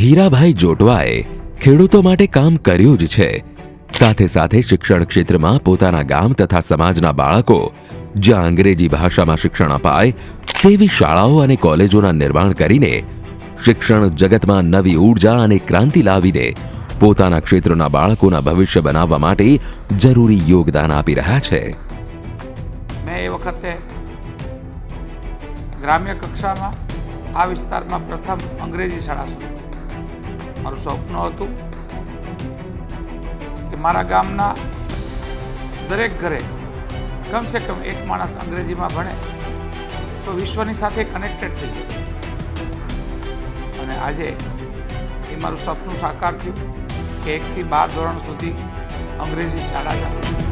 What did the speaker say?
હીરાભાઈ જોટવાએ ખેડૂતો માટે કામ કર્યું જ છે સાથે સાથે શિક્ષણ ક્ષેત્રમાં પોતાના ગામ તથા સમાજના બાળકો જ્યાં અંગ્રેજી ભાષામાં શિક્ષણ અપાય તેવી શાળાઓ અને કોલેજોના નિર્માણ કરીને શિક્ષણ જગતમાં નવી ઊર્જા અને ક્રાંતિ લાવીને પોતાના ક્ષેત્રના બાળકોના ભવિષ્ય બનાવવા માટે જરૂરી યોગદાન આપી રહ્યા છે મેં એ વખતે ગ્રામ્ય કક્ષામાં આ વિસ્તારમાં પ્રથમ અંગ્રેજી શાળા શરૂ. મારું સ્વપ્ન હતું કે મારા ગામના દરેક ઘરે કમસે કમ એક માણસ અંગ્રેજીમાં ભણે તો વિશ્વની સાથે કનેક્ટેડ થઈ જાય અને આજે એ મારું સપનું સાકાર થયું કે એકથી બાર ધોરણ સુધી અંગ્રેજી શાળા ચાલુ